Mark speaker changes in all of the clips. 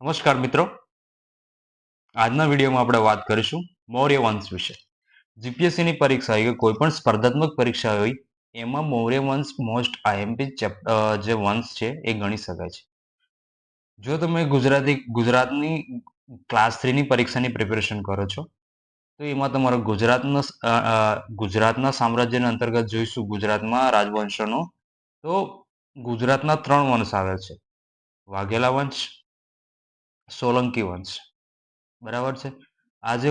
Speaker 1: નમસ્કાર મિત્રો. આજના વિડીયોમાં આપણે વાત કરીશું મૌર્ય વંશ વિશે. જીપીએસસીની પરીક્ષા હોય કે કોઈ પણ સ્પર્ધાત્મક પરીક્ષા હોય, એમાં મૌર્ય વંશ મોસ્ટ આઈએમપી જે વંશ છે એ ગણી શકાય છે. જો તમે ગુજરાતી, ગુજરાતની ક્લાસ થ્રીની પરીક્ષાની પ્રિપેરેશન કરો છો, તો એમાં તમારો ગુજરાતનો ગુજરાતના સામ્રાજ્યના અંતર્ગત જોઈશું ગુજરાતમાં રાજવંશોનો, તો ગુજરાતના ત્રણ વંશ આવે છે. વાઘેલા વંશ સોલંકી વંશ. બરાબર છે? આ જે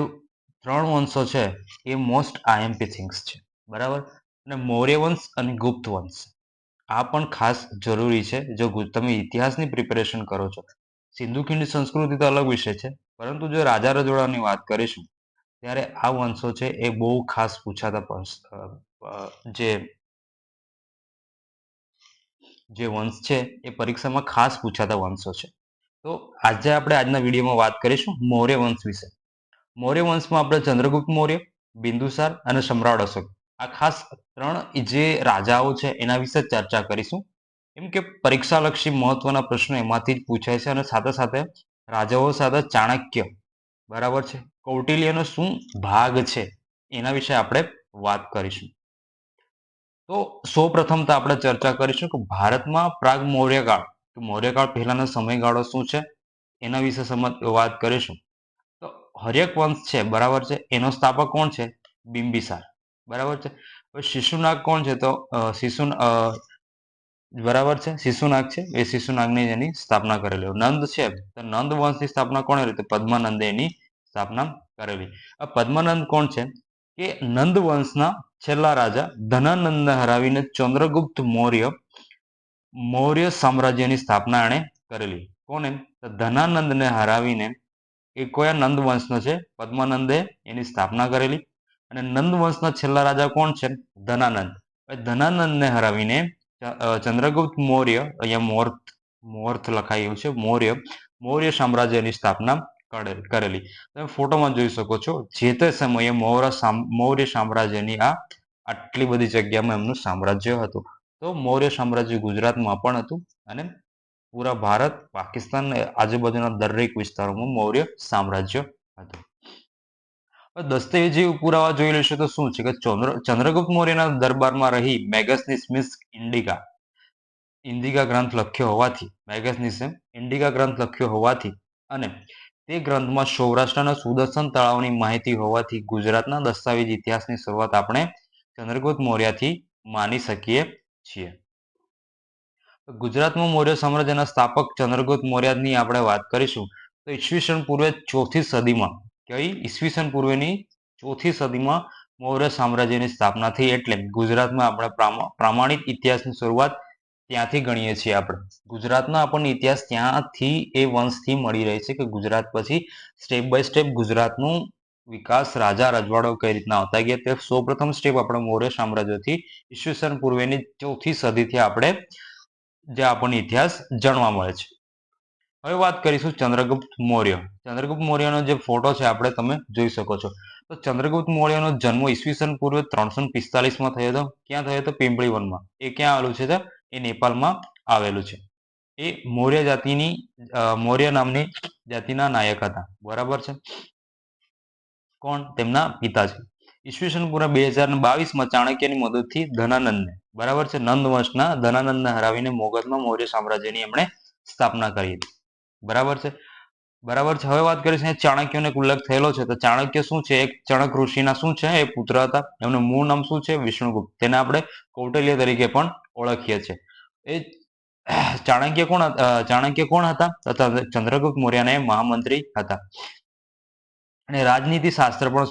Speaker 1: ત્રણ વંશો છે, એ મોસ્ટ આઈએમપી થિંગ્સ છે. બરાબર? અને મૌર્ય વંશ અને ગુપ્ત વંશ. આ પણ ખાસ જરૂરી છે, જો તમે ઇતિહાસની પ્રિપેરેશન કરો છો. સિંધુ ખીણની સંસ્કૃતિ તો અલગ વિષય છે, પરંતુ જો રાજા રજોડાની વાત કરીશું, ત્યારે આ વંશો છે, એ બહુ ખાસ પૂછાતા જે જે વંશ છે, એ પરીક્ષામાં ખાસ પૂછાતા વંશો છે. તો આજે આપણે આજના વિડીયોમાં વાત કરીશું મૌર્ય વંશ વિશે. મૌર્ય વંશમાં આપણે ચંદ્રગુપ્ત મૌર્ય, બિંદુસાર અને સમ્રાટ અશોક. આ ખાસ ત્રણ જે રાજાઓ છે એના વિશે ચર્ચા કરીશું. એમ કે પરીક્ષાલક્ષી મહત્વના પ્રશ્નો એમાંથી જ પૂછાય છે અને સાથે સાથે રાજાઓ સાથે ચાણક્ય બરાબર છે. કૌટિલ્યનો શું ભાગ છે એના વિશે આપણે વાત કરીશું. તો સૌ પ્રથમ તો આપણે ચર્ચા કરીશું કે ભારતમાં પ્રાગ મૌર્યકાળ તો મૌર્યકાળ પહેલાનો સમયગાળો શું છે? એના વિશે સમજ વાત કરીશું. તો હર્યક વંશ છે, બરાબર છે? એનો સ્થાપક કોણ છે? બિંબિસાર. બરાબર છે? શિશુનાગ કોણ છે? તો શિશુ બરાબર છે? શિશુનાગ છે? એ શિશુનાગની એની સ્થાપના કરેલી. નંદ છે? તો નંદ વંશની સ્થાપના કોણે કરી? પદ્માનંદે એની સ્થાપના કરેલી. આ પદ્માનંદ કોણ છે? કે નંદ વંશના છેલ્લા રાજા ધનાનંદને હરાવીને ચંદ્રગુપ્ત મૌર્ય મૌર્ય સામ્રાજ્યની સ્થાપના એણે કરેલી. કોને? ધનાનંદને હરાવીને એ કોયા નંદ વંશનો છે? પદ્માનંદે એની સ્થાપના કરેલી. અને નંદ વંશના છેલ્લા રાજા કોણ છે? ધનાનંદ. ધનાનંદને હરાવીને ચંદ્રગુપ્ત મૌર્ય, અહીંયા મોર્થ મોર્થ લખાયું છે, મૌર્ય મૌર્ય સામ્રાજ્યની સ્થાપના કરેલી તમે ફોટોમાં જોઈ શકો છો, જે તે સમયે મૌર્ય મૌર્ય સામ્રાજ્યની આ આટલી બધી જગ્યામાં એમનું સામ્રાજ્ય હતું. તો મૌર્ય સામ્રાજ્ય ગુજરાતમાં પણ હતું અને પૂરા ભારત, પાકિસ્તાન આજુબાજુના દરેક વિસ્તારોમાં મૌર્ય સામ્રાજ્ય હતું. દસ્તાવેજી પુરાવા જોઈ લેશો તો શું છે કે ચંદ્રગુપ્ત મૌર્યના દરબારમાં રહી મેગસની સ્મિથ ઇન્ડિકા ઇન્ડિકા ગ્રંથ લખ્યો હોવાથી, મેગસનિસે ઇન્ડિકા ગ્રંથ લખ્યો હોવાથી અને તે ગ્રંથમાં સૌરાષ્ટ્રના સુદર્શન તળાવની માહિતી હોવાથી ગુજરાતના દસ્તાવેજ ઇતિહાસની શરૂઆત આપણે ચંદ્રગુપ્ત મૌર્યથી માની શકીએ છીએ. ગુજરાતમાં મૌર્ય સામ્રાજ્યના સ્થાપક ચંદ્રગુપ્ત મૌર્યની આપણે વાત કરીશું, તો ઈસવીસન પૂર્વે ચોથી સદીમાં, કઈ ઈસવીસન પૂર્વેની ચોથી સદીમાં મૌર્ય સામ્રાજ્યની સ્થાપના થઈ એટલે ગુજરાતમાં આપણે પ્રામાણિક ઇતિહાસની શરૂઆત ત્યાંથી ગણીએ છીએ આપણે. ગુજરાતનો આપણને ઇતિહાસ ત્યાંથી એ વંશથી મળી રહે છે કે ગુજરાત પછી સ્ટેપ બાય સ્ટેપ ગુજરાતનું વિકાસ રાજા રજવાડો કઈ રીતના આવતા ગયા? તે સૌપ્રથમ સ્ટેપ આપણે મૌર્ય સામ્રાજ્યથી ઈસવીસન પૂર્વેની ચોથી સદીથી આપણે જે આપણને ઇતિહાસ જાણવા મળે છે. હવે વાત કરીશું ચંદ્રગુપ્ત મૌર્ય. ચંદ્રગુપ્ત મૌર્યનો જે ફોટો છે આપણે તમે જોઈ શકો છો. તો ચંદ્રગુપ્ત મૌર્યનો જન્મ ઈસવીસન પૂર્વે ત્રણસો પિસ્તાલીસમાં થયો હતો. ક્યાં થયો હતો? વનમાં. એ ક્યાં આવેલું છે? એ નેપાળમાં આવેલું છે. એ મૌર્ય જાતિની મૌર્ય નામની જાતિના નાયક હતા. બરાબર છે? કોણ? તેમના પિતાજી. ઈસવીસન પૂર્વ બે હજાર બાવીસમાં ચાણક્યની મદદથી ધનાનંદને, બરાબર છે, નંદ વંશના ધનાનંદને હરાવીને મોગલમાં મૌર્ય સામ્રાજ્યની એમણે સ્થાપના કરી બરાબર છે? બરાબર છે? હવે વાત કરીશું ચાણક્યનો એક ઉલ્લેખ થયેલો છે. તો ચાણક્ય શું છે? એક ચણક ઋષિના શું છે? એ પુત્ર હતા. એમનું મૂળ નામ શું છે? વિષ્ણુગુપ્ત. તેને આપણે કૌટલ્ય તરીકે પણ ઓળખીએ છીએ. એ ચાણક્ય કોણ ચાણક્ય કોણ હતા? તથા ચંદ્રગુપ્ત મૌર્યના મહામંત્રી હતા. અને રાજનીતિ શાસ્ત્ર પણ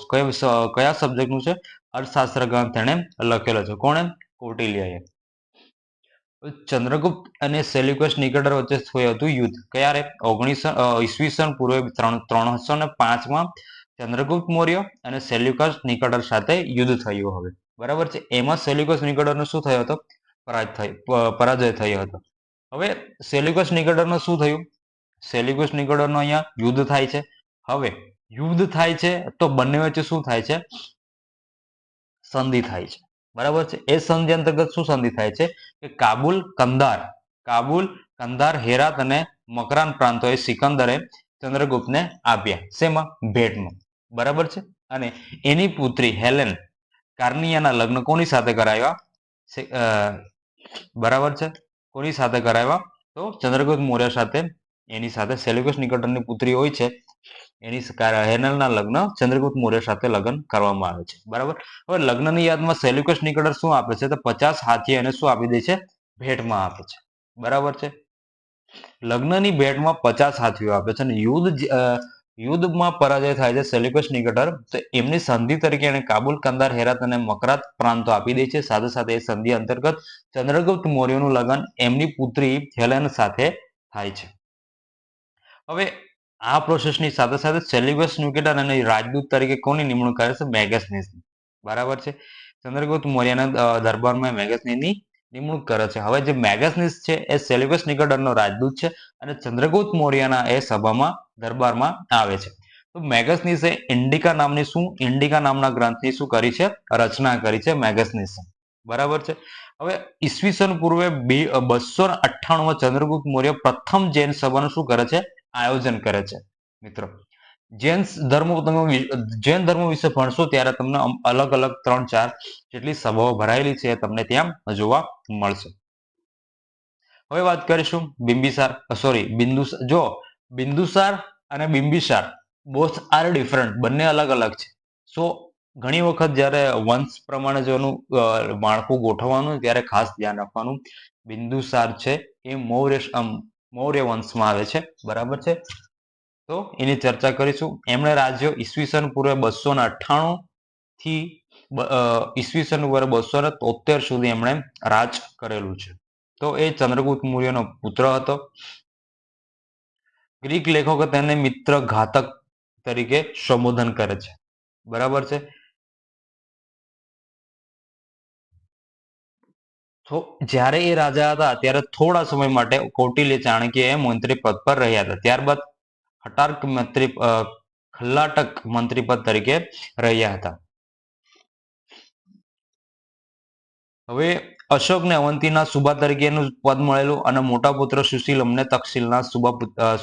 Speaker 1: કયા સબ્જેક્ટનું છે? અર્થશાસ્ત્ર ગ્રંથ તેણે લખેલો છે. કોણે? કૌટિલ્યએ. ચંદ્રગુપ્ત અને સેલ્યુકસ નિકટર વચ્ચે થયું હતું યુદ્ધ. ક્યારે? ઓગણીસો ઈસવીસન પૂર્વે ત્રણસો ને પાંચમાં ચંદ્રગુપ્ત મૌર્ય અને સેલ્યુકસ નિકટર સાથે યુદ્ધ થયું હવે. બરાબર છે? એમાં સેલ્યુકસ નિકટરનો શું થયો હતો? પરાજય થયો હતો. હવે સેલ્યુકસ નિકટરનો શું થયું? સેલ્યુકસ નિકટરનો અહીંયા યુદ્ધ થાય છે. હવે યુદ્ધ થાય છે તો બંને વચ્ચે શું થાય છે? સંધિ થાય છે. બરાબર છે? એ સંધિ અંતર્ગત શું સંધિ થાય છે? કે કાબુલ કંદાર કાબુલ, કંધાર, હેરાત અને મકરાન પ્રાંતોએ સિકંદરે ચંદ્રગુપ્તને આપ્યા. શેમાં? ભેટમાં. બરાબર છે? અને એની પુત્રી હેલેન કાર્નિયાના લગ્ન કોની સાથે કરાવ્યા? બરાબર છે? કોની સાથે કરાવ્યા? તો ચંદ્રગુપ્ત મૌર્ય સાથે, એની સાથે સેલ્યુકસ નિકટનની પુત્રી હોય છે એની હેનલના લગ્ન ચંદ્રગુપ્ત મૌર્ય સાથે લગ્ન કરવામાં આવે છે. બરાબર? હવે લગ્નની યાદમાં સેલ્યુકસ નિકટર શું આપે છે? તો પચાસ હાથી એને શું આપી દે છે? ભેટમાં આપે છે. બરાબર છે? લગ્નની ભેટમાં પચાસ હાથીઓ આપે છે અને યુદ્ધ યુદ્ધમાં પરાજય થાય છે સેલ્યુકસ નિકટર તો એમની સંધિ તરીકે એને કાબુલ કંદાર, હેરાત અને મકરાત પ્રાંતો આપી દે છે. સાથે સાથે એ સંધિ અંતર્ગત ચંદ્રગુપ્ત મૌર્યનું લગ્ન એમની પુત્રી હેલેન સાથે થાય છે. હવે આ પ્રોસેસની સાથે સાથે સેલ્યુકસ ન્યુકેટર અને રાજદૂત તરીકે કોની નિમણૂક કરે છે? મેગસનીસની બરાબર છે? ચંદ્રગુપ્ત મૌર્યના દરબારમાં મેગસનીની નિમણૂક કરે છે. હવે જે મેગસનીસ છે, એ સેલ્યુકસ નિકેટરનો રાજદૂત છે અને ચંદ્રગુપ્ત મૌર્યના એ સભામાં, દરબારમાં આવે છે. તો મેગસનીસે ઇન્ડિકા નામની શું, ઇન્ડિકા નામના ગ્રંથની શું કરી છે? રચના કરી છે મેગસનીસે. બરાબર છે? હવે ઈસવીસન પૂર્વે બસો અઠ્ઠાણુંમાં ચંદ્રગુપ્ત મૌર્ય પ્રથમ જૈન સભાનું શું કરે છે? આયોજન કરે છે, મિત્રો. જૈન ધર્મ તમે જૈન ધર્મ વિશે ભણશો ત્યારે તમને અલગ અલગ ત્રણ ચાર જેટલી સભાઓ ભરાયેલી છે તમને ત્યાં જોવા મળશે. હવે વાત કરીશું બિંબિસાર સોરી બિંદુ જો, બિંદુસાર અને બિંબિસાર બોથ આર ડિફરન્ટ બંને અલગ અલગ છે. સો ઘણી વખત જ્યારે વંશ પ્રમાણે જેનું માળખું ગોઠવવાનું ત્યારે ખાસ ધ્યાન રાખવાનું બિંદુસાર છે એ મૌર્ય મૌર્ય વંશમાં આવે છે. બરાબર છે? તો એની ચર્ચા કરીશું. એમણે રાજ્યો ઈસવીસન પૂર્વે બસો ને અઠ્ઠાણું થી ઈસવીસન પૂર્વે બસો ને તોતેર સુધી એમણે રાજ કરેલું છે. તો એ ચંદ્રગુપ્ત મૌર્યનો પુત્ર હતો. ગ્રીક લેખકો તેને મિત્ર ઘાતક તરીકે સંબોધન કરે છે. બરાબર છે? તો જ્યારે એ રાજા હતા, ત્યારે થોડા સમય માટે કૌટિલ્ય ચાણક્ય એ મંત્રી પદ પર રહ્યા હતા. ત્યારબાદ હટાર્ક મંત્રી ખલ્લાટક મંત્રી પદ તરીકે રહ્યા હતા. હવે અશોકને અવંતીના સુબા તરીકેનું પદ મળેલું અને મોટા પુત્ર સુશીલમને તક્ષશિલના સુબા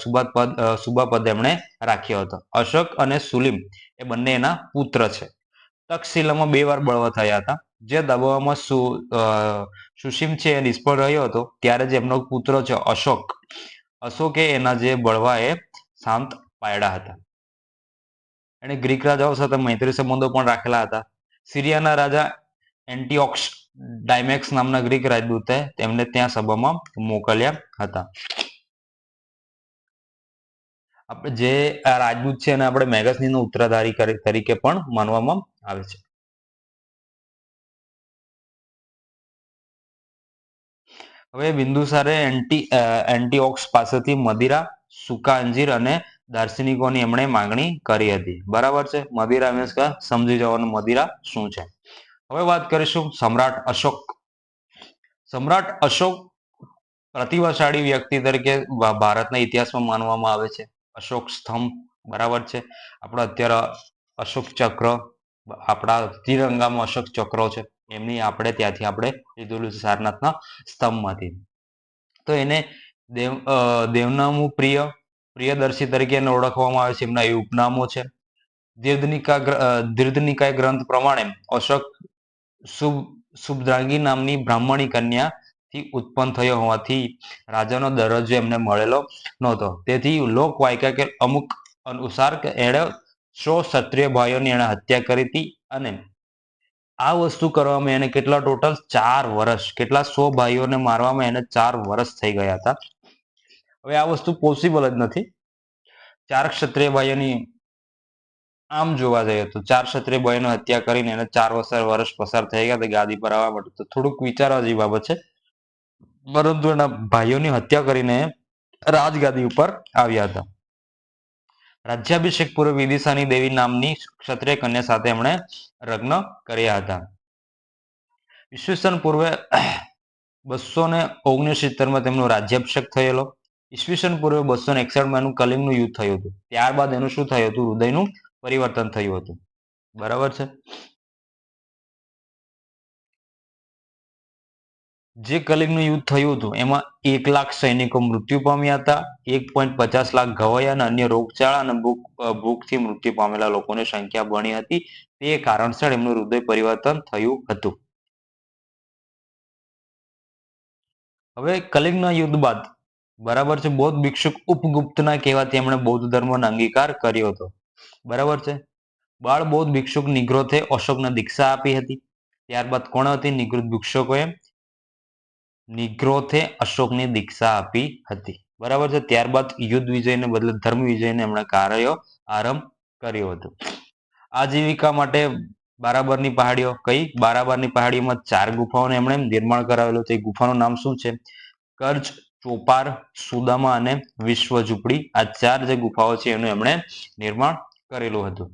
Speaker 1: સુબા પદ સુબા પદ એમણે રાખ્યો હતો. અશોક અને સુલીમ એ બંને એના પુત્ર છે. તક્ષશિલામાં બે વાર બળવા થયા હતા. જે દબાવવામાં સુશીમ છે એ નિષ્ફળ રહ્યો હતો, ત્યારે જ એમનો પુત્ર છે અશોક. અશોકે એના જે બળવા એ શાંત પાડ્યા હતા. એને ગ્રીક રાજાઓ સાથે મૈત્રી સંબંધો પણ રાખેલા હતા. સિરિયાના રાજા એન્ટીઓક્સ ડાયમેક્સ નામના ગ્રીક રાજદૂતે તેમને ત્યાં સભામાં મોકલ્યા હતા. આપણે જે રાજદૂત છે એને આપણે મેગસની ઉત્તરાધારી તરીકે પણ માનવામાં આવે છે. હવે બિંદુસારે એન્ટી એન્ટીઓક્સ પાસેથી મદિરા, સુકા અંજીર અને દાર્શનિકોની એમણે માંગણી કરી હતી. બરાબર છે? મદિરા મીન્સ કે સમજી જવાનું મદિરા શું છે? હવે વાત કરીશું સમ્રાટ અશોક. સમ્રાટ અશોક પ્રતિભાશાળી વ્યક્તિ તરીકે ભારતના ઇતિહાસમાં માનવામાં આવે છે. અશોક સ્તંભ, બરાબર છે? આપણા અત્યારે અશોક ચક્ર, આપણા તિરંગામાં અશોક ચક્રો છે. એમની આપણે ત્યાંથી આપણે લીધેલું છે સારનાથના સ્તંભમાંથી. તો એને દેવ દેવનામું પ્રિય, પ્રિયદર્શી તરીકે એને ઓળખવામાં આવે છે. એમના એ ઉપનામો છે. દીર્ઘનિકા દીર્ઘનિકાય ગ્રંથ પ્રમાણે અશોક શુભ શુભદ્રાંગી નામની બ્રાહ્મણી કન્યા થી ઉત્પન્ન થયો હોવાથી રાજાનો દરજ્જો એમને મળેલો નહોતો. તેથી લોક વાયકા કે અમુક અનુસાર એણે સો ક્ષત્રિય ભાઈઓની એણે હત્યા કરી હતી અને આ વસ્તુ કરવામાં એને કેટલા ટોટલ ચાર વર્ષ કેટલા સો ભાઈઓને મારવામાં એને ચાર વર્ષ થઈ ગયા હતા. હવે આ વસ્તુ પોસિબલ જ નથી. ચાર ક્ષત્રિય ભાઈઓની આમ જોવા જઈએ તો ચાર ક્ષત્રિય ભાઈઓને હત્યા કરીને એને ચાર વર્ષ વર્ષ પસાર થઈ ગયા ગાદી પર આવવા માટે. તો થોડુંક વિચારવા જેવી બાબત છે. પરંતુ એના ભાઈઓની હત્યા કરીને રાજગાદી ઉપર આવ્યા હતા. રાજ્યાભિષેક પૂર્વે વિદિશાની દેવી નામની ક્ષત્રિય કન્યા સાથે એમણે લગ્ન કર્યા હતા. ઈસવીસન પૂર્વે બસો ને ઓગણસિત્તેરમાં તેમનો રાજ્યાભિષેક થયેલો. ઈસવીસન પૂર્વે બસો ને એકસઠમાં એનું કલિંગનું યુદ્ધ થયું હતું. ત્યારબાદ એનું શું થયું હતું? હૃદયનું પરિવર્તન થયું હતું. બરાબર છે? જે કલિંગનું યુદ્ધ થયું હતું, એમાં એક લાખ સૈનિકો મૃત્યુ પામ્યા હતા, એક પોઈન્ટ પચાસ લાખ ઘવાયા અને અન્ય રોગચાળા અને ભૂખ ભૂખથી મૃત્યુ પામેલા લોકોની સંખ્યા બની હતી. તે કારણસર એમનું હૃદય પરિવર્તન થયું હતું. હવે કલિંગના યુદ્ધ બાદ, બરાબર છે, બૌદ્ધ ભિક્ષુક ઉપગુપ્તના કહેવાથી એમણે બૌદ્ધ ધર્મનો અંગીકાર કર્યો હતો. બરાબર છે? બાળ બૌદ્ધ ભિક્ષુક નિગ્રોથે અશોકને દીક્ષા આપી હતી. ત્યારબાદ કોણ હતી? નિગૃત ભિક્ષુકોએ નિગ્રોથે અશોકની દીક્ષા આપી હતી. બરાબર છે? ત્યારબાદ યુદ્ધ વિજયને બદલે ધર્મ વિજયને એમણે કાર્યો આરંભ કર્યો હતો. આજીવિકા માટે બારાબરની પહાડીઓ કઈ? બારાબરની પહાડીઓમાં ચાર ગુફાઓને એમણે નિર્માણ કરાવેલું છે ગુફાનું નામ શું છે? કર્જ, ચોપાર, સુદામા અને વિશ્વ ઝૂંપડી આ ચાર જે ગુફાઓ છે એનું એમણે નિર્માણ કરેલું હતું.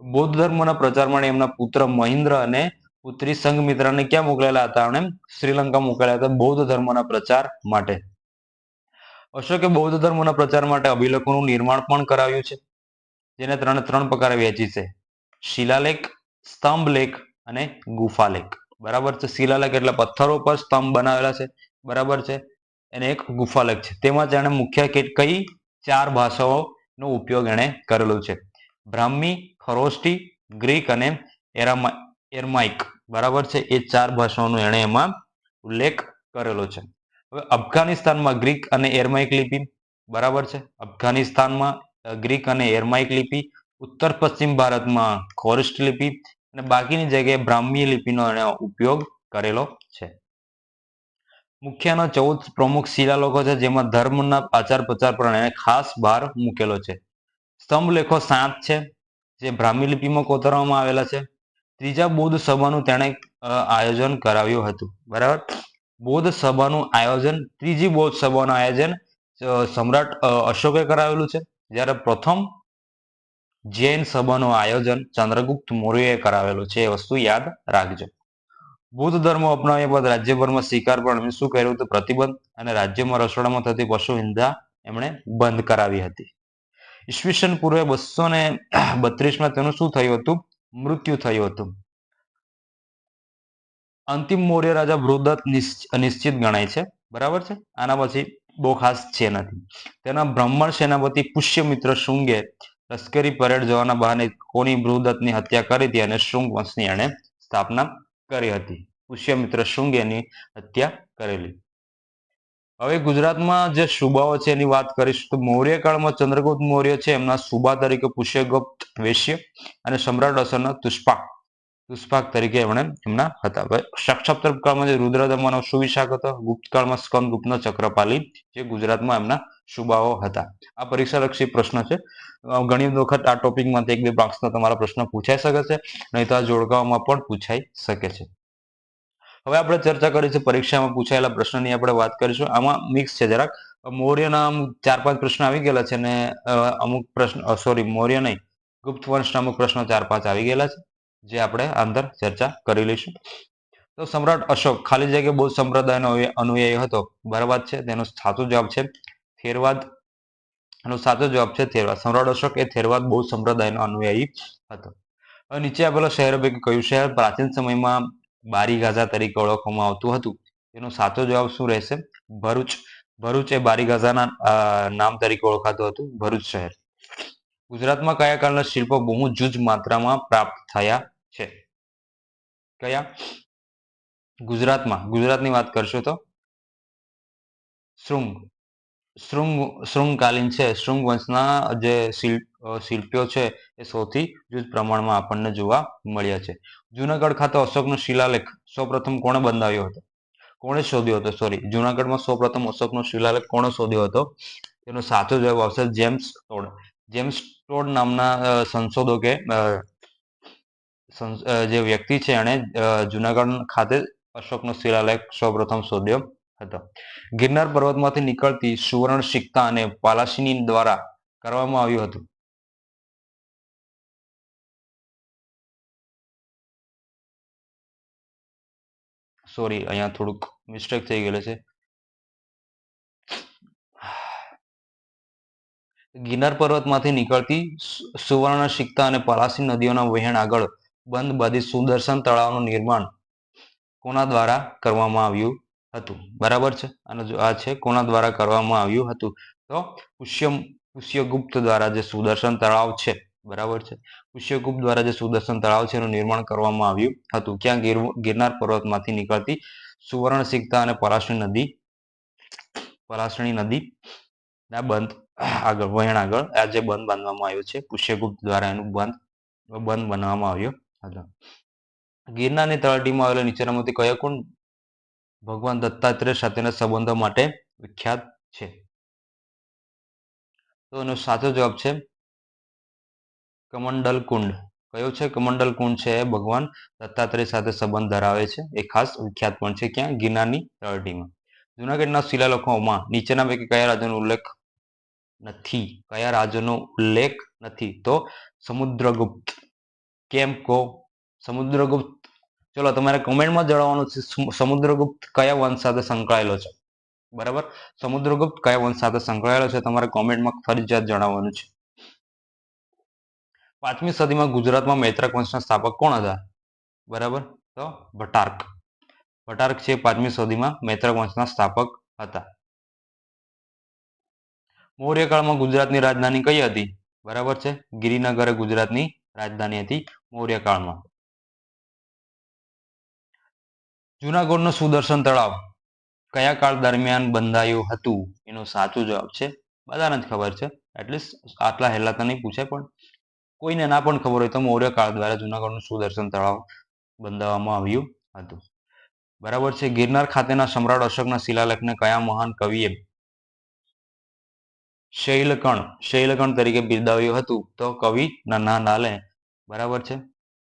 Speaker 1: બૌદ્ધ ધર્મના પ્રચાર માટે એમના પુત્ર મહિન્દ્ર અને પુત્રી સંઘમિત્રાને ક્યાં મોકલેલા હતા? એમણે શ્રીલંકા મોકલ્યા હતા બૌદ્ધ ધર્મના પ્રચાર માટે. અશોકે બૌદ્ધ ધર્મના પ્રચાર માટે અભિલેખોનું નિર્માણ પણ કરાવ્યું છે, જેને ત્રણ ત્રણ પ્રકારે વહેંચી છે. શિલાલેખ સ્તંભ લેખ અને ગુફાલેખ. બરાબર છે? શિલાલેખ એટલે પથ્થરો પર સ્તંભ બનાવેલા છે. બરાબર છે? એને એક ગુફાલેખ છે. તેમાં તેણે મુખ્ય કઈ ચાર ભાષાઓનો ઉપયોગ એણે કરેલો છે. બ્રાહ્મી ખરોષ્ટી ગ્રીક અને એરમાઇક બરાબર છે? એ ચાર ભાષાઓનો એણે એમાં ઉલ્લેખ કરેલો છે. હવે અફઘાનિસ્તાનમાં ગ્રીક અને એરમાઇક લિપિ, બરાબર છે? અફઘાનિસ્તાનમાં ગ્રીક અને એરમાઇક લિપિ, ઉત્તર પશ્ચિમ ભારતમાં ખોરિસ્ટ લિપિ અને બાકીની જગ્યાએ બ્રાહ્મી લિપિનો એણે ઉપયોગ કરેલો છે. મુખ્યના ચૌદ પ્રમુખ શિલાલેખો છે, જેમાં ધર્મના આચાર પ્રચાર પર એણે ખાસ ભાર મૂકેલો છે. સ્તંભ લેખો સાત છે, જે બ્રાહ્મી લિપિમાં કોતરવામાં આવેલા છે. ત્રીજા બૌદ્ધ સભાનું તેણે આયોજન કરાવ્યું હતું. બરાબર? બૌદ્ધ સભાનું આયોજન, ત્રીજી બૌદ્ધ સભાનું આયોજન સમ્રાટ અશોકે કરાવેલું છે. જ્યારે પ્રથમ જૈન સભાનું આયોજન ચંદ્રગુપ્ત મૌર્યએ કરાવેલું છે. એ વસ્તુ યાદ રાખજો. બૌદ્ધ ધર્મ અપનાવ્યા બાદ રાજ્યભરમાં શિકાર પણ શું કર્યું હતું? પ્રતિબંધ અને રાજ્યમાં રસોડામાં થતી પશુ હિંદા એમણે બંધ કરાવી હતી. ઈસવીસન પૂર્વે બસો ને બત્રીસમાં તેનું શું થયું હતું? મૃત્યુ થયું હતું. અંતિમ મૌર્ય રાજા બૃહદત્ત નિશ્ચિત ગણાય છે. બરાબર છે? આના પછી બહુ ખાસ છે નથી. તેના બ્રાહ્મણ સેનાપતિ પુષ્યમિત્ર શૃંગે લશ્કરી પરેડ જવાના બહાને કોની બૃહદત્તની હત્યા કરી હતી અને શૃંગ વંશની એણે સ્થાપના કરી હતી. પુષ્યમિત્ર શૃંગેની હત્યા કરેલી. હવે ગુજરાતમાં જે સુબાઓ છે એની વાત કરીશું તો મૌર્ય કાળમાં ચંદ્રગુપ્ત મૌર્ય છે, એમના સુબા તરીકે પુષ્યગુપ્ત વેશ્ય અને સમ્રાટ અસરના તુષ્પાક તુષ્પાક તરીકે એમણે એમના હતા. સક્ષપ્તર કાળમાં જે રુદ્રદમનો સુવિશાક હતો, ગુપ્ત કાળમાં સ્કંદ ગુપ્તનો ચક્રપાલી, જે ગુજરાતમાં એમના સુબાઓ હતા. આ પરીક્ષાલક્ષી પ્રશ્ન છે. ઘણી વખત આ ટોપિકમાંથી એક બે માર્ક્સનો તમારા પ્રશ્ન પૂછાઈ શકે છે, નહીં તો આ જોડકાઓમાં પણ પૂછાઈ શકે છે. હવે આપણે ચર્ચા કરી છે પરીક્ષામાં પૂછાયેલા પ્રશ્નની આપણે વાત કરીશું. આમાં મિક્સ છે જરાક. મૌર્યના ચાર પાંચ પ્રશ્ન આવી ગયેલા છે અને અમુક પ્રશ્ન સોરી મૌર્ય નહીં. ગુપ્ત વંશના અમુક પ્રશ્નો ચાર પાંચ આવી ગયેલા છે, જે આપણે અંદર ચર્ચા કરી લઈશું. તો સમ્રાટ અશોક, ખાલી જગ્યાએ બૌદ્ધ સંપ્રદાયનો અનુયાયી હતો. બરાબર છે? તેનો સાચો જવાબ છે થેરવાદ. એનો સાચો જવાબ છે થેરવાદ. સમ્રાટ અશોક એ થેરવાદ બૌદ્ધ સંપ્રદાયનો અનુયાયી હતો. નીચે આપેલા શહેરો પૈકી કયું શહેર પ્રાચીન સમયમાં બારી ગાઝા તરીકે ઓળખવામાં આવતું હતું. તેનો સાચો જવાબ શું રહેશે? ભરૂચ. ભરૂચ એ બારી ગાઝાના નામ તરીકે ઓળખાતું હતું. ભરૂચ શહેર. ગુજરાતમાં કયા કાળના શિલ્પો બહુ જૂજ માત્રામાં પ્રાપ્ત થયા છે? કયા? ગુજરાતમાં. ગુજરાતની વાત કરશો તો. શૃંગ. શૃંગ, શૃંગકાલીન છે. શૃંગ વંશના જે શિલ્પ શિલ્પીઓ છે એ સૌથી જૂજ પ્રમાણમાં આપણને જોવા મળ્યા છે. જુનાગઢ ખાતે અશોકનો શિલાલેખ સૌપ્રથમ કોણે બંધાવ્યો હતો? કોણે શોધ્યો હતો? સોરી જુનાગઢમાં સૌપ્રથમ અશોકનો શિલાલેખ કોણે શોધ્યો હતો? તેનો સાચો જવાબ આવશે જેમ્સ ટોડ. જેમ્સ ટોડ નામના સંશોધકે જે વ્યક્તિ છે એણે જુનાગઢ ખાતે અશોકનો શિલાલેખ સૌપ્રથમ શોધ્યો હતો. ગિરનાર પર્વતમાંથી નીકળતી સુવર્ણ સિક્કા અને પાલાસીની દ્વારા કરવામાં આવ્યું હતું. સોરી અહીંયા થોડુંક મિસ્ટેક થઈ ગયેલું છે. ગિરનાર પર્વતમાંથી નીકળતી સુવર્ણ સિક્કા અને પલાસી નદીઓના વહેણ આગળ બંધ બાદી સુદર્શન તળાવનું નિર્માણ કોના દ્વારા કરવામાં આવ્યું હતું? બરાબર છે? અને જો આ છે, કોના દ્વારા કરવામાં આવ્યું હતું? તો પુષ્ય, પુષ્યગુપ્ત દ્વારા જે સુદર્શન તળાવ છે બરાબર છે. પુષ્યગુપ્ત દ્વારા જે સુદર્શન તળાવ છે એનું નિર્માણ કરવામાં આવ્યું હતું. ક્યાં ગીર, ગિરનાર પર્વતમાંથી નીકળતી સુવર્ણ સિક્તા અને પરાશણી નદી પરાશણી નદી, ના બંધ આગળ, વહેણ આગળ આજે બંધ બાંધવામાં આવ્યો છે, પુષ્યગુપ્ત દ્વારા એનું બંધ બંધ બનાવવામાં આવ્યો હતો. ગિરનારની તળાટીમાં આવેલો નીચેનામાંથી કયો કુંડ ભગવાન દત્તાત્રેય સાથેના સંબંધો માટે વિખ્યાત છે? તો એનો સાચો જવાબ છે કમંડલ કુંડ. કયો છે કમંડલ કુંડ છે? એ ભગવાન દત્તાત્રેય સાથે સંબંધ ધરાવે છે. એ ખાસ વિખ્યાત પણ છે ક્યાં? ગિરનારની તળટીમાં જુનાગઢના શિલાલેખોમાં નીચેના પૈકી કયા રાજ્યનો ઉલ્લેખ નથી? કયા રાજ્યનો ઉલ્લેખ નથી? તો સમુદ્રગુપ્ત. કેમ કો સમુદ્રગુપ્ત. ચલો, તમારે કોમેન્ટમાં જણાવવાનું છે સમુદ્રગુપ્ત કયા વંશ સાથે સંકળાયેલો છે? બરાબર? સમુદ્રગુપ્ત કયા વંશ સાથે સંકળાયેલો છે? તમારે કોમેન્ટમાં ફરજિયાત જણાવવાનું છે. પાંચમી સદીમાં ગુજરાતમાં મૈત્રક વંશના સ્થાપક કોણ હતા? બરાબર? તો ભટાર્ક. ભટાર્ક છે પાંચમી સદીમાં મૈત્રક વંશના સ્થાપક હતા. મૌર્ય કાળમાં ગુજરાતની રાજધાની કઈ હતી? બરાબર છે? ગિરિનગર ગુજરાતની રાજધાની હતી મૌર્ય કાળમાં. જુનાગઢનું સુદર્શન તળાવ કયા કાળ દરમિયાન બંધાયું હતું? એનો સાચો જવાબ છે? બધાને જ ખબર છે. એટલીસ્ટ આટલા હેલા તો નહીં પૂછે પણ કોઈને ના પણ ખબર હોય તો મૌર્ય કાળ દ્વારા જુનાગઢનું સુદર્શન તળાવ બંધાવવામાં આવ્યું હતું. બરાબર છે, ગિરનાર ખાતેના સમ્રાટ અશોકના શિલાલેખને કયા મહાન કવિએ શૈલકણ શૈલકણ તરીકે બિરદાવ્યું હતું? તો કવિ નન્ના નાલે. બરાબર છે,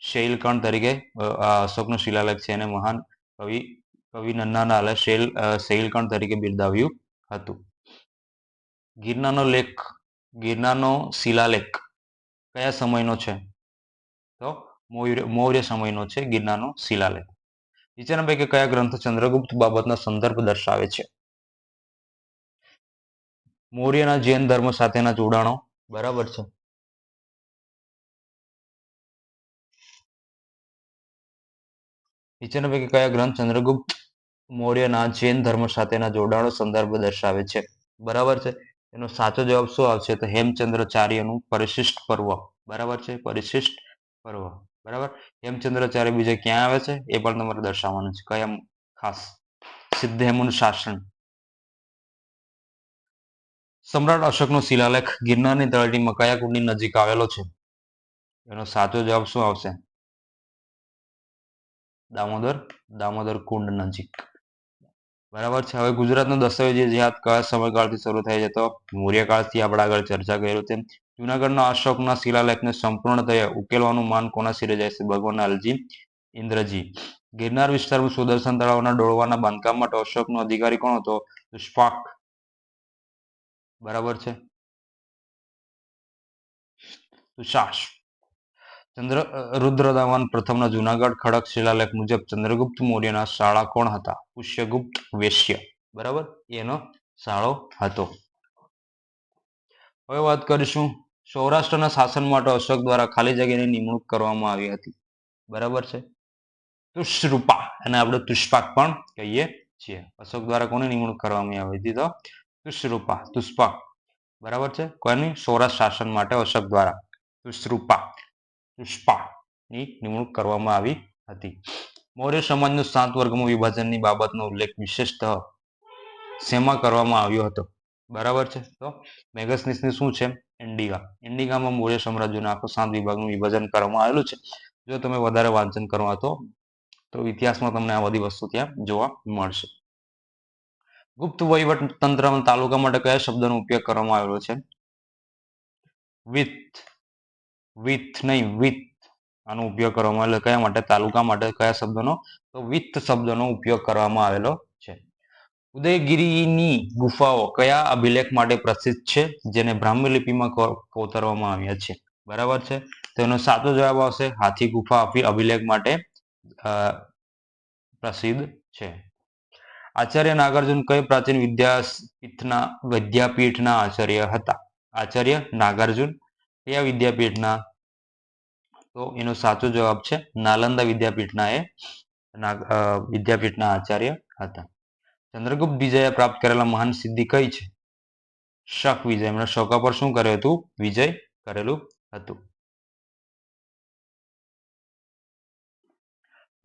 Speaker 1: શૈલકણ તરીકે અશોકનો શિલાલેખ છે એને મહાન કવિ કવિ નન્ના નાલે શૈલ શૈલકણ તરીકે બિરદાવ્યું હતું. ગિરનારનો લેખ, ગિરનારનો શિલાલેખ કયા સમયનો છે? તો મૌર્ય સમયનો છે, ગિરનારનો શિલાલેખ. નીચેના પૈકી કયા ગ્રંથ ચંદ્રગુપ્ત બાબતના સંદર્ભ દર્શાવે છે? મૌર્યના જૈન ધર્મ સાથેના જોડાણો, બરાબર છે? નીચેના પૈકી કયા ગ્રંથ ચંદ્રગુપ્ત, મૌર્યના જૈન ધર્મ સાથેના જોડાણો સંદર્ભ દર્શાવે છે? બરાબર છે? એનો સાચો જવાબ શું આવશે? તો હેમચંદ્રાચાર્યનું પરિશિષ્ટ પર્વ. બરાબર છે? પરિશિષ્ટ પર્વ. બરાબર? હેમચંદ્રાચાર્ય બીજે ક્યાં આવે છે? એ પણ તમારે દર્શાવવાનું છે. કયા ખાસ? સિદ્ધેમુન શાસન. સમ્રાટ અશોકનો શિલાલેખ ગિરનારની તળેટીમાં કયા કુંડની નજીક આવેલો છે? એનો સાચો જવાબ શું આવશે? દામોદર? દામોદર કુંડ નજીક. બરાબર છે. હવે ગુજરાતનો દસ્તાવેજી ઇતિહાસ કયા સમયકાળથી શરૂ થાય છે તો મૌર્યકાળથી આપણે આગળ ચર્ચા કરેલું તેમ જુનાગઢના અશોકના શિલાલેખને સંપૂર્ણતયા ઉકેલવાનું માન કોના શિરે જાય છે? ભગવાન અલજી ઇન્દ્રજી. ગિરનાર વિસ્તારમાં સુદર્શન તળાવના ડોળવાના બાંધકામ માટે અશોકનો અધિકારી કોણ હતો? સ્પાક બરાબર છે. તુષાશ ચંદ્ર રુદ્રદાવાન પ્રથમના જુનાગઢ ખડક શિલાલેખ મુજબ ચંદ્રગુપ્ત મૌર્યના શાળા કોણ હતા? પુષ્યગુપ્ત વેશ્ય. બરાબર? એનો શાળો હતો. હવે વાત કરીશું સૌરાષ્ટ્રના શાસન માટે અશોક દ્વારા ખાલી જગ્યાની નિમણૂક કરવામાં આવી હતી. બરાબર છે? તુષ્રૂપા અને આપણે તુષ્પાક પણ કહીએ છીએ. અશોક દ્વારા કોની નિમણૂક કરવામાં આવી હતી તો? તુષ્રૂપા તુષ્પાક. બરાબર છે? કોની? સૌરાષ્ટ્ર શાસન માટે અશોક દ્વારા. તુષ્રૂપા પુષ્પાની નિમણૂક કરવામાં આવી હતી. મૌર્ય સમાજનું સાત વર્ગમાં વિભાજનની બાબતનો ઉલ્લેખ વિશેષતઃ શેમાં કરવામાં આવ્યો હતો? બરાબર છે. તો મેગસનિસની શું છે? ઇન્ડિગા. ઇન્ડિગામાં મૌર્ય સામ્રાજ્યના આખો સાત વિભાગનું વિભાજન કરવામાં આવેલું છે. જો તમે વધારે વાંચન કરવા તો તો ઇતિહાસમાં તમને આ બધી વસ્તુ ત્યાં જોવા મળશે. ગુપ્ત વહીવટ તંત્ર તાલુકા માટે કયા શબ્દનો ઉપયોગ કરવામાં આવેલો છે? વિથ વિથ નહીં વિથ આનો ઉપયોગ કરવામાં આવેલો. કયા માટે? તાલુકા માટે કયા શબ્દનો? તો વિથ શબ્દનો ઉપયોગ કરવામાં આવેલો છે. ઉદયગીરીની ગુફાઓ કયા અભિલેખ માટે પ્રસિદ્ધ છે? જેને બ્રાહ્મી લિપિમાં કોતરવામાં આવ્યા છે. બરાબર છે? તેનો સાચો જવાબ આવશે, હાથી ગુફા અભિલેખ માટે પ્રસિદ્ધ છે. આચાર્ય નાગાર્જુન કઈ પ્રાચીન વિદ્યાપીઠના વિદ્યાપીઠના આચાર્ય હતા? આચાર્ય નાગાર્જુન કયા વિદ્યાપીઠના? તો એનો સાચો જવાબ છે નાલંદા વિદ્યાપીઠના એ વિદ્યાપીઠના આચાર્ય હતા. ચંદ્રગુપ્ત વિજયે પ્રાપ્ત કરેલા મહાન સિદ્ધિ કઈ છે? શક વિજય. એમણે શોકા પર શું કર્યું હતું? વિજય કરેલું હતું.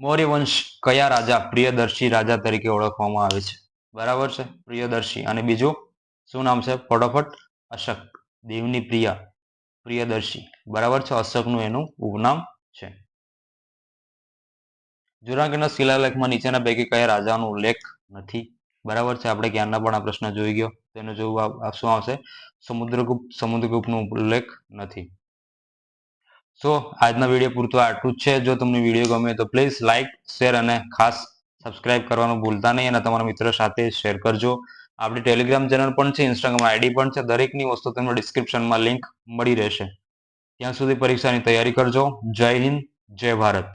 Speaker 1: મૌર્ય વંશ કયા રાજા? પ્રિયદર્શી રાજા તરીકે ઓળખવામાં આવે છે. બરાબર છે, પ્રિયદર્શી. અને બીજું? શું નામ છે? ફટોફટ અશક. દેવની પ્રિયા. પ્રિયદર્શી. બરાબર છે? અશોકનું એનું ઉપનામ છે. જુનાગઢના શિલાલેખમાં નીચેના પૈકી કયા રાજાનો ઉલ્લેખ નથી? બરાબર છે? આપણે જ્ઞાનના પણ આ પ્રશ્ન જોઈ ગયો. તેનો જવાબ શું આવશે? સમુદ્રગુપ્ત, સમુદ્રગુપ્તનો ઉલ્લેખ નથી. સો આજના વીડિયો પૂરતું આટલું જ છે. જો તમને વીડિયો ગમે તો પ્લીઝ લાઇક શેર અને ખાસ સબસ્ક્રાઇબ કરવાનું ભૂલતા નહીં અને તમારા મિત્રો સાથે શેર કરજો. આપણી ટેલિગ્રામ ચેનલ પણ છે ઇન્સ્ટાગ્રામ આઈડી પણ છે, દરેકની વસ્તુ તમને ડિસ્ક્રિપ્શનમાં લિંક મળી રહેશે. ત્યાં સુધી પરીક્ષાની તૈયારી કરજો. જય હિન્દ, જય ભારત.